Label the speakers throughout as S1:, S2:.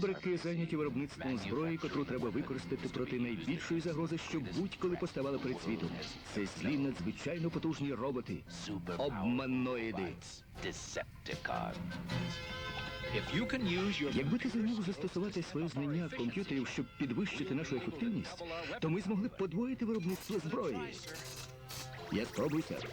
S1: Фабрики зайняті виробництвом зброї, котру треба використати проти найбільшої загрози, що будь-коли поставали перед світом. Це злі надзвичайно потужні роботи. Обманоїди. Якби ти зумів застосувати своє знання комп'ютерів, щоб підвищити нашу ефективність, то ми змогли б подвоїти виробництво зброї. Я спробую, сер.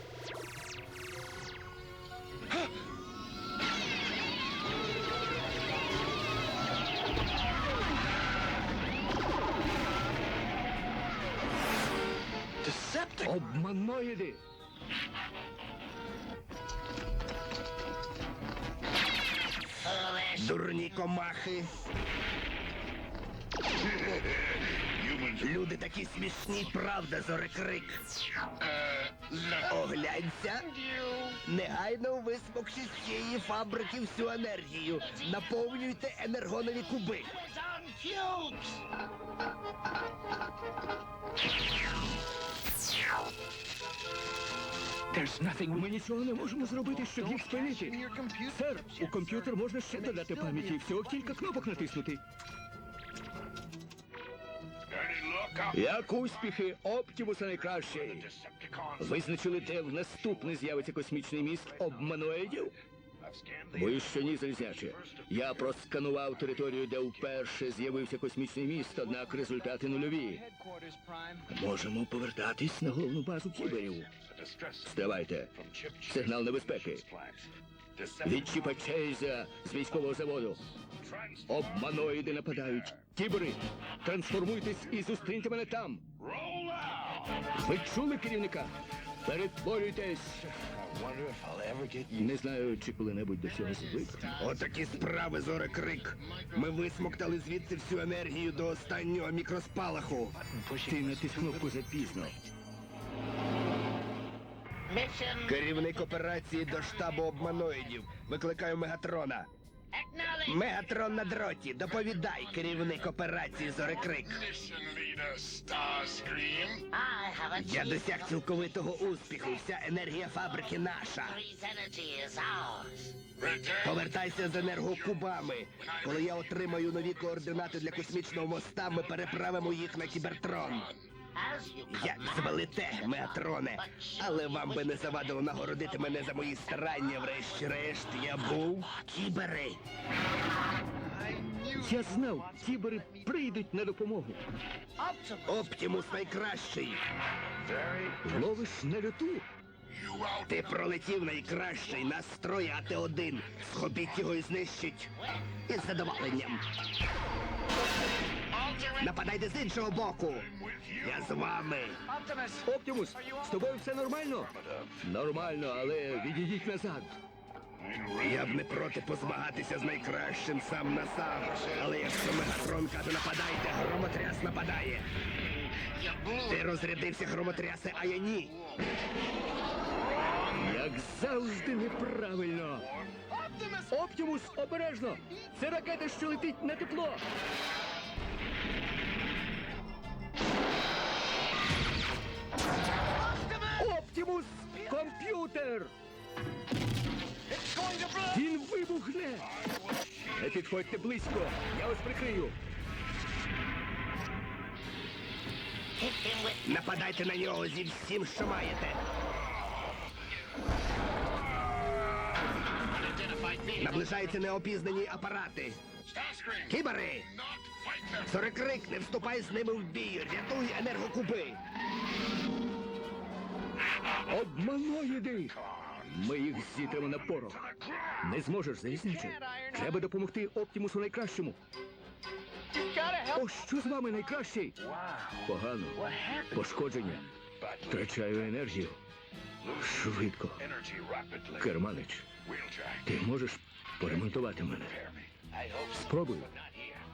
S2: Decepticon.
S1: Обманоїди!
S3: Дурні комахи. Люди такі смішні, правда, зорекрик. Оглянься. Негайно висмокши з цієї фабрики всю енергію. Наповнюйте енергонові куби.
S2: There's nothing we
S1: Ми нічого не можемо зробити, щоб їх спинити. Сер, у комп'ютер можна ще додати пам'яті, всього кілька кнопок натиснути. Як успіхи Оптімуса найкращий? Визначили, де в наступний з'явиться космічний міст обманоїдів? Що ні, залізняче. Я просканував територію, де вперше з'явився космічний міст, однак результати нульові. Можемо повертатись на головну базу кіберів. Стривайте. Сигнал небезпеки. Відчіпа Чейза з військового заводу. Обманоїди нападають. Кібери, трансформуйтесь і зустріньте мене там. Ви чули керівника? Перетворюйтесь. Не знаю, чи коли-небудь до цього звикну.
S3: Отакі справи, зоре крик. Ми висмоктали звідси всю енергію до останнього мікроспалаху.
S1: Ти натиснув позапізно.
S3: Керівник операції до штабу обманоїдів. Викликаю Мегатрона. Мегатрон на дроті. Доповідай, керівник операції Зорекрик. Я досяг цілковитого успіху. Вся енергія фабрики наша. Повертайся з енергокубами. Коли я отримаю нові координати для космічного моста, ми переправимо їх на кібертрон. Як звалите, Меатроне, але вам би не завадило нагородити мене за мої старання, врешті-решт, я був кібери.
S1: Я знав, кібери прийдуть на допомогу.
S3: Оптімус найкращий.
S1: Ловиш на льоту.
S3: Ти пролетів найкращий настрой АТ-1. Схопіть його і знищить. Із задоволенням. Нападайте з іншого боку. Я з вами.
S1: Оптимус, з тобою все нормально? Нормально, але відійдіть назад.
S3: Я б не проти позмагатися з найкращим сам на сам. Але якщо Мегатрон каже нападайте, громотряс нападає. Ти розрядився громотрясе, а я ні.
S1: Як завжди неправильно. Оптимус, обережно! Це ракета, що летить на тепло. Оптимус, комп'ютер! Він вибухне! Не підходьте близько, я вас прикрию.
S3: Нападайте на нього зі всім, що маєте. Наближаються неопізнані апарати. Кібери! Зорекрик, не вступай з ними в бій, рятуй енергокуби.
S1: Обманоїди! Ми їх зітримо на порох. Не зможеш, залізниче. Треба допомогти Оптимусу найкращому. О, що з вами найкращий? Погано. Пошкодження. Втрачаю енергію. Швидко. Керманич, ти можеш поремонтувати мене? Спробую.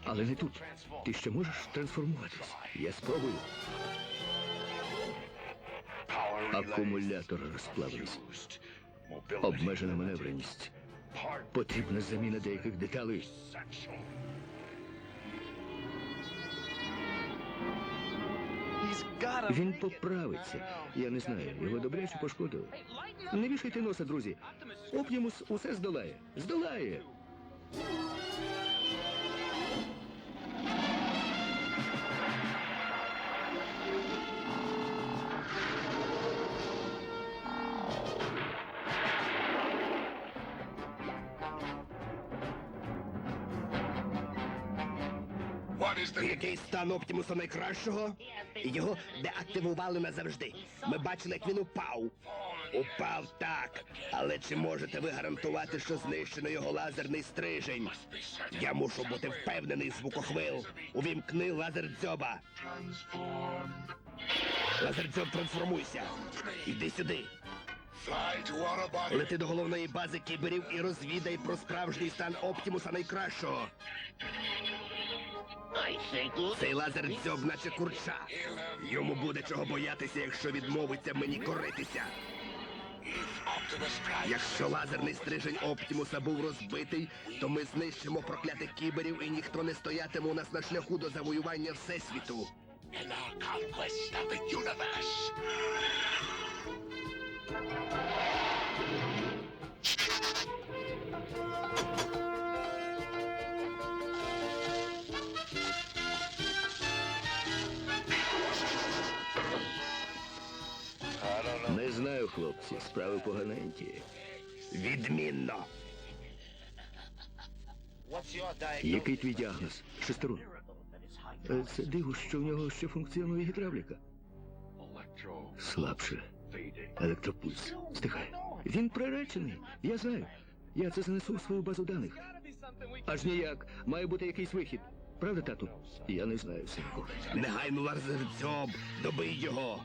S1: Але не тут. Ти ще можеш трансформуватись. Я спробую. Акумулятор розплавився. Обмежена маневреність. Потрібна заміна деяких деталей. Він поправиться. Я не знаю, його добряче пошкодили. Не вішайте носа, друзі. Оптімус усе здолає. Здолає.
S4: What
S3: Який стан Оптімуса найкращого? Його деактивували назавжди. Ми бачили, як він упав. Упав так. Але чи можете ви гарантувати, що знищено його лазерний стрижень? Я мушу бути впевнений звукохвил. Увімкни лазер дзьоба. Лазер дзьоб, трансформуйся. Іди сюди. Лети до головної бази кіберів і розвідай про справжній стан Оптімуса найкращого. Цей лазер дзьоб, наче курча. Йому буде чого боятися, якщо відмовиться мені коритися. Якщо лазерний стрижень Оптімуса був розбитий, то ми знищимо проклятих кіберів і ніхто не стоятиме у нас на шляху до завоювання Всесвіту.
S4: Universe.
S1: Хлопці, справи поганенькі.
S3: Відмінно.
S1: Який твій діагноз? Шестерун. Е, Це диво, що в нього ще функціонує гідравліка. Слабше. Електропульс. Стихає. Він приречений. Я знаю. Я це занесу в свою базу даних. Аж ніяк. Має бути якийсь вихід. Правда, тату? Я не знаю, синку.
S3: Негайно лазердзьоб. добий його.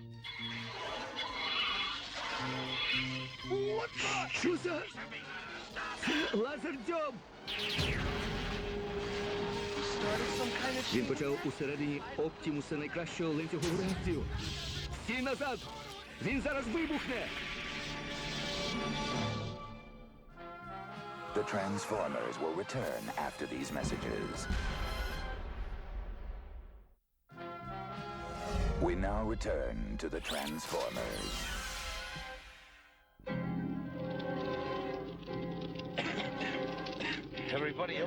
S1: Що за... Це лазер дзьоб! Він почав усередині Оптімуса найкращого ланцюгову реакцію. Всі назад! Він зараз вибухне!
S5: The Transformers will return after these messages. We now return to the Transformers.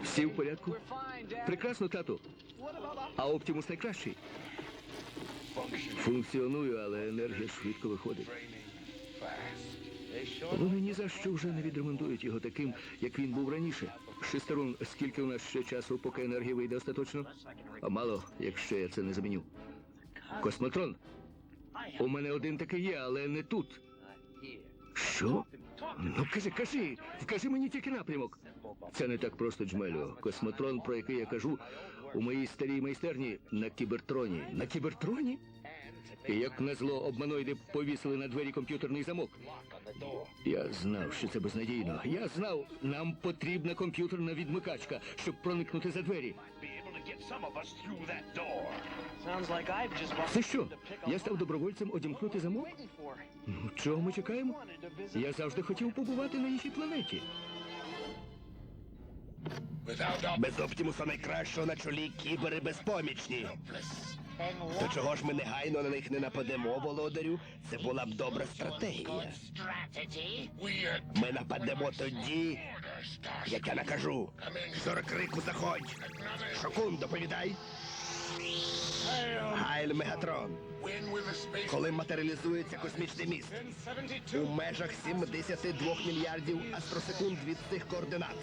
S1: Всі в порядку? Прекрасно, тату. А Оптімус найкращий. Функціоную, але енергія швидко виходить. Вони ні за що вже не відремонтують його таким, як він був раніше. Шестерун, скільки у нас ще часу, поки енергія вийде остаточно? А мало, якщо я це не заміню. Космотрон. У мене один такий є, але не тут. Що? Ну кажи, кажи, вкажи мені тільки напрямок. Це не так просто, Джмелю. Космотрон, про який я кажу, у моїй старій майстерні на кібертроні. На кібертроні? І як назло обманоїди повісили на двері комп'ютерний замок. Я знав, що це безнадійно. Я знав, нам потрібна комп'ютерна відмикачка, щоб проникнути за двері. Це що? Я став добровольцем одімкнути замок? Ну, чого ми чекаємо? Я завжди хотів побувати на іншій планеті.
S3: Без Оптімуса найкращого на чолі кібери безпомічні. То чого ж ми негайно на них не нападемо, володарю? Це була б добра стратегія. Ми нападемо тоді, як я накажу. Зорокрику заходь. Шокун, доповідай. Гайль Мегатрон. Коли матеріалізується космічний міст у межах 72 мільярдів астросекунд від цих координат.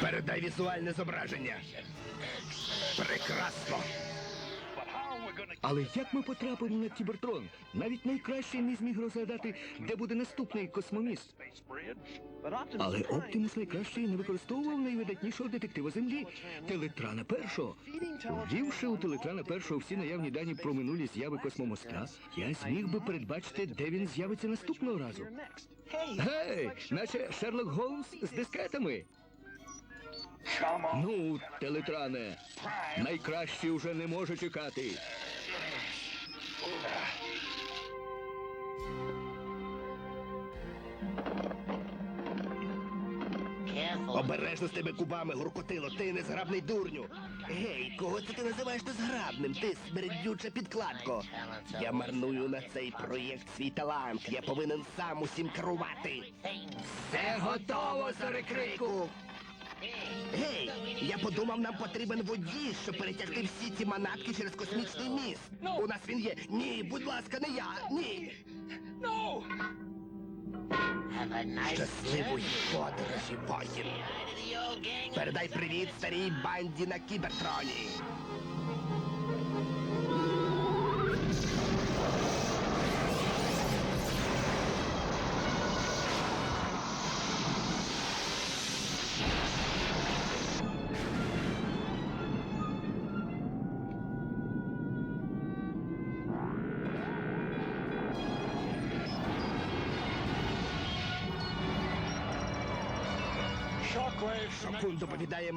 S3: Передай візуальне зображення. Прекрасно.
S1: Але як ми потрапимо на кібертрон? Навіть найкращий не зміг розгадати, де буде наступний космоміст. Але Оптимус найкращий не використовував найвидатнішого детектива землі телетрана першого. Ввівши у телетрана першого всі наявні дані про минулі зяви космомоста, я зміг би передбачити, де він з'явиться наступного разу. Гей, наче Шерлок Голмс з дискетами. Ну, телетране, найкраще вже не може чекати.
S3: Обережно з тебе кубами, гуркотило, ти незграбний дурню. Гей, кого це ти називаєш незграбним? Ти смердюча підкладко. Я марную на цей проєкт свій талант. Я повинен сам усім керувати. Все готово, зорекрику! Гей, я подумав, нам потрібен водій, щоб перетягти всі ці манатки через космічний міст. У нас він є. Ні, будь ласка, не я. Ні. Щасливої подорожі, воїн. Передай привіт старій банді на кібертроні.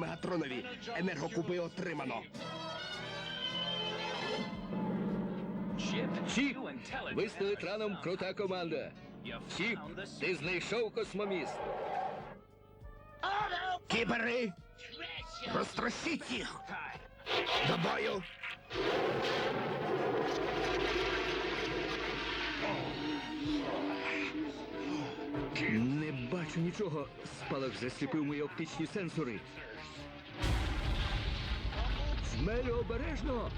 S3: Мегатронові. Енергокуби отримано.
S1: Чіп, ви з телетраном крута команда. Чіп, ти знайшов космоміст.
S3: Кібери! Розтрощіть їх! До бою!
S1: Не бачу нічого. Спалах засліпив мої оптичні сенсори. Змелю обережно.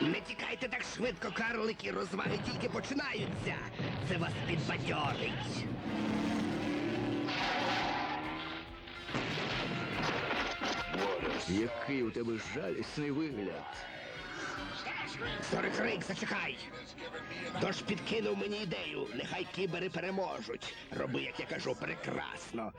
S3: Не тікайте так швидко, карлики, розваги тільки починаються. Це вас підбадьорить.
S1: Який у тебе жалісний вигляд.
S3: Сорикрик, зачекай! Тож підкинув мені ідею. Нехай кібери переможуть. Роби, як я кажу, прекрасно.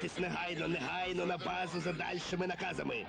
S3: Повертайтесь негайно, негайно на базу за дальшими наказами.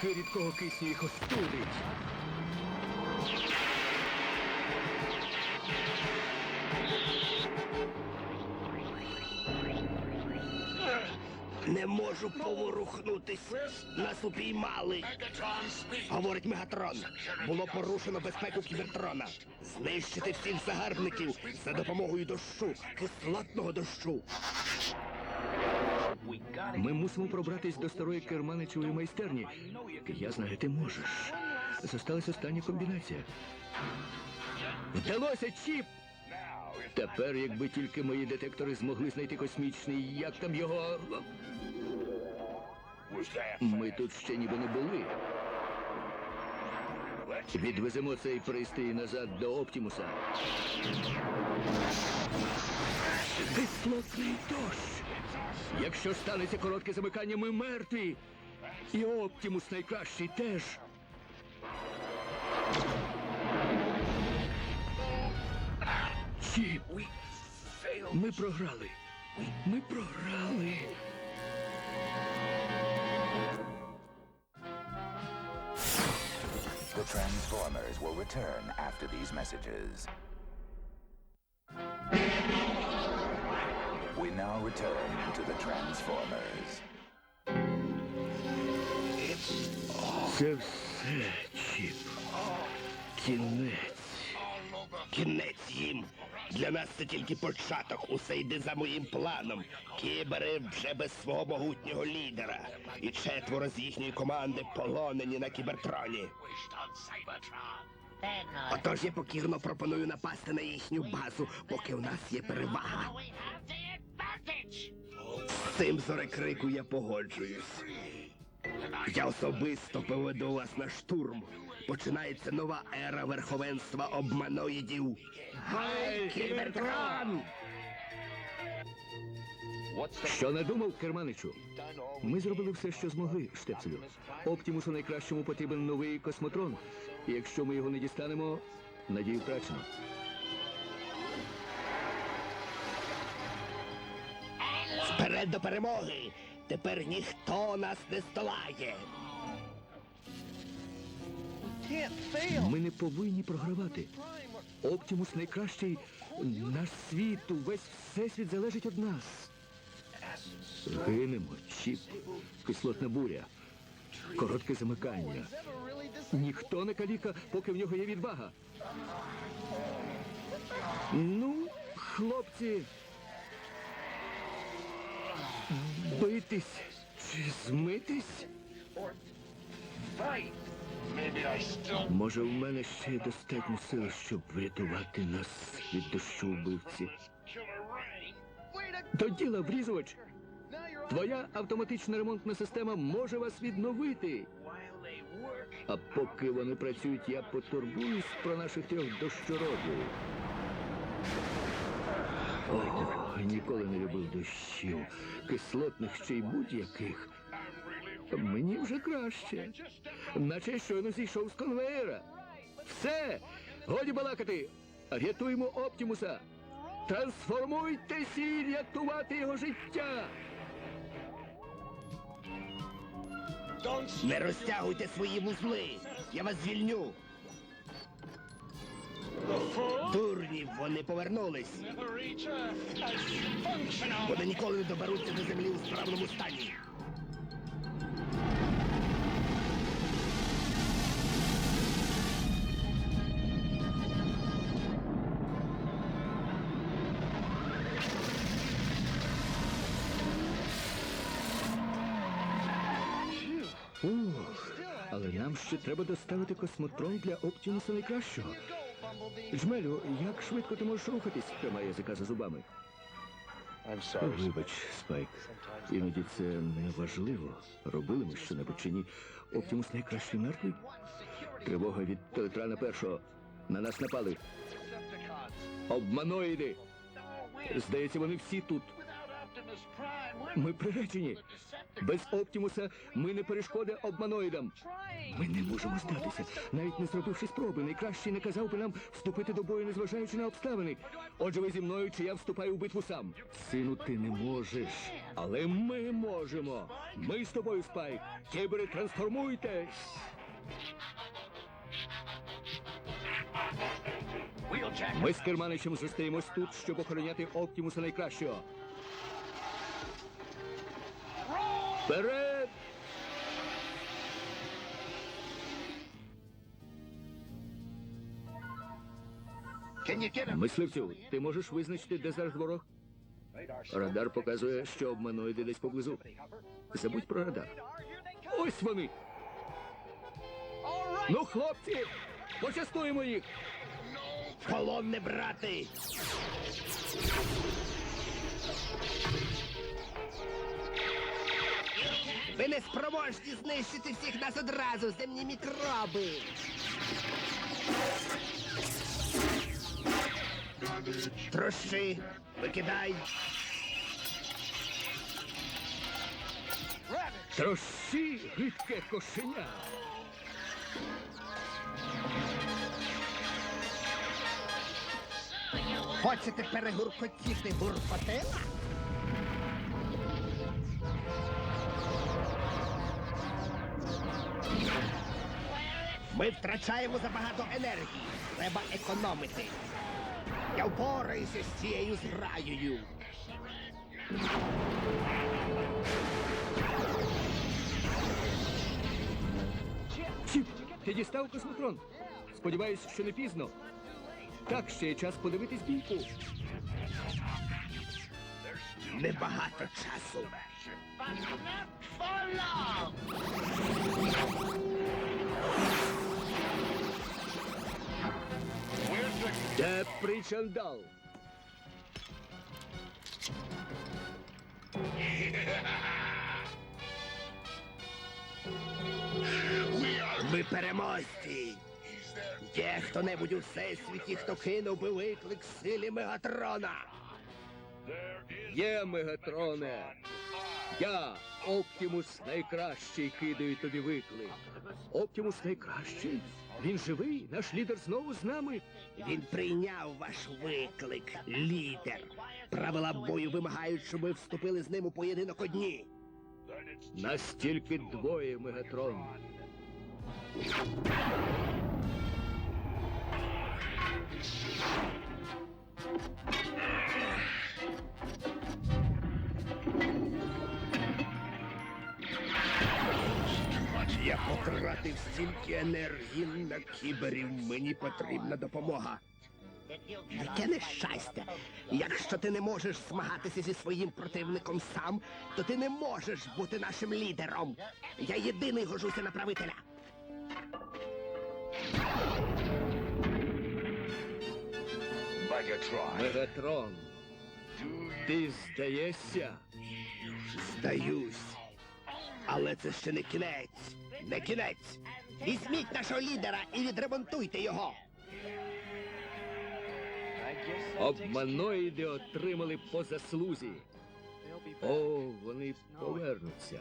S1: Трохи рідкого кисню їх остудить.
S3: Не можу поворухнутись. Нас упіймали. Говорить Мегатрон. Було порушено безпеку кібертрона. Знищити всіх загарбників за допомогою дощу, кислотного дощу.
S1: Ми мусимо пробратись до старої керманичевої майстерні. Я знаю, ти можеш. Зосталась остання комбінація. Вдалося, Чіп! Тепер, якби тільки мої детектори змогли знайти космічний, як там його. Ми тут ще ніби не були. Відвеземо цей пристрій назад до Оптімуса. Кислотний дощ! Якщо станеться коротке замикання, ми мертві. І Оптімус найкращий теж. Чіп, ми програли. Ми програли.
S5: The Transformers will return after these messages. We now return to the Transformers.
S1: Це все, Чіп. Кінець.
S3: Кінець їм. Для нас це тільки початок. Усе йде за моїм планом. Кібери вже без свого могутнього лідера. І четверо з їхньої команди полонені на кібертроні. Отож я покірно пропоную напасти на їхню базу, поки у нас є перевага. З цим зорекрику я погоджуюсь. Я особисто поведу вас на штурм. Починається нова ера верховенства обманоїдів. Гай, Кібертрон!
S1: Що надумав, Керманичу? Ми зробили все, що змогли, Штепселю. Оптімусу найкращому потрібен новий космотрон. І якщо ми його не дістанемо, надію втрачено.
S3: Вперед до перемоги! Тепер ніхто нас не здолає.
S1: Ми не повинні програвати. Оптімус найкращий. Наш світ, увесь всесвіт залежить від нас. Гинемо, чіп, кислотна буря, коротке замикання. Ніхто не каліка, поки в нього є відвага. Ну, хлопці. Битись чи змитись? Може, в мене ще достатньо сил, щоб врятувати нас від дощу вбивці. До діла, врізувач! Твоя автоматична ремонтна система може вас відновити. А поки вони працюють, я потурбуюсь про наших трьох дощорогів. О, ніколи не любив дощів, кислотних ще й будь-яких. Мені вже краще. Наче щойно зійшов з конвеєра. Все! Годі балакати! Рятуємо Оптімуса! Трансформуйтесь і рятувати його життя!
S3: Не розтягуйте свої вузли. Я вас звільню. Дурні, вони повернулись. Вони ніколи не доберуться до землі у справному стані.
S1: Ух, але нам ще треба доставити космотрон для Оптімуса найкращого. Жмелю, як швидко ти можеш рухатись? Тримає язика за зубами. Вибач, Спайк. Іноді це не важливо. Робили ми що-небудь чи ні. Оптімус найкращий мертвий. Тривога від телетрана першого. На нас напали. Обманоїди. Здається, вони всі тут. Ми приречені. Без Оптімуса ми не перешкода обманоїдам. Ми не можемо здатися, навіть не зробивши спроби. Найкраще не казав би нам вступити до бою, незважаючи на обставини. Отже, ви зі мною, чи я вступаю у битву сам. Сину, ти не можеш. Але ми можемо. Ми з тобою, Спайк. Кібери, трансформуйтесь. Ми з Керманичем зостаємось тут, щоб охороняти Оптімуса найкращого. Вперед! Мисливцю, ти можеш визначити, де зараз ворог? Радар показує, що обманоїди десь поблизу. Забудь про радар. Ось вони. Ну, хлопці, почастуємо їх.
S3: Не брати! Ви не спроможні знищити всіх нас одразу, земні мікроби! Трощи, викидай!
S1: Трощі, гидке кошеня.
S3: Хочете перегуркотіти гуркотила? Ми втрачаємо забагато енергії. Треба економити. Я впораюся з цією зраєю.
S1: Чіп, ти дістав космотрон. Сподіваюсь, що не пізно. Так, ще є час подивитись бійку.
S3: Небагато часу.
S1: Причандал.
S3: Ми переможці. Є хто-небудь у всесвіті, хто кинув би виклик силі Мегатрона.
S1: Є Мегатроне. Я, Оптімус найкращий, кидаю тобі виклик. Оптімус найкращий? Він живий, наш лідер знову з нами.
S3: Він прийняв ваш виклик, лідер. Правила бою вимагають, щоб ви вступили з ним у поєдинок одні.
S1: Нас тільки двоє, Мегатрон.
S3: Я потратив стільки енергії на кіберів. Мені потрібна допомога. Яке нещастя. Якщо ти не можеш змагатися зі своїм противником сам, то ти не можеш бути нашим лідером. Я єдиний гожуся на правителя.
S1: Мегатрон. Ти здаєшся?
S3: Здаюсь. Але це ще не кінець. Не кінець. Візьміть нашого лідера і відремонтуйте його.
S1: Обманоїди отримали по заслузі. О, вони повернуться.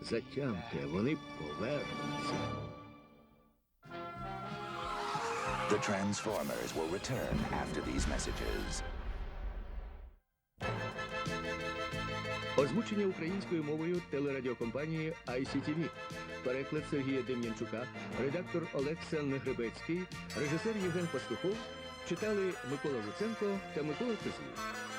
S1: Затямте, вони повернуться.
S5: The Transformers will return after these messages.
S1: Озвучення українською мовою телерадіокомпанії ICTV. Переклад Сергія Дем'янчука, редактор Олекса Негребецький, режисер Євген Пастухов. Читали Микола Луценко та Микола Козлів.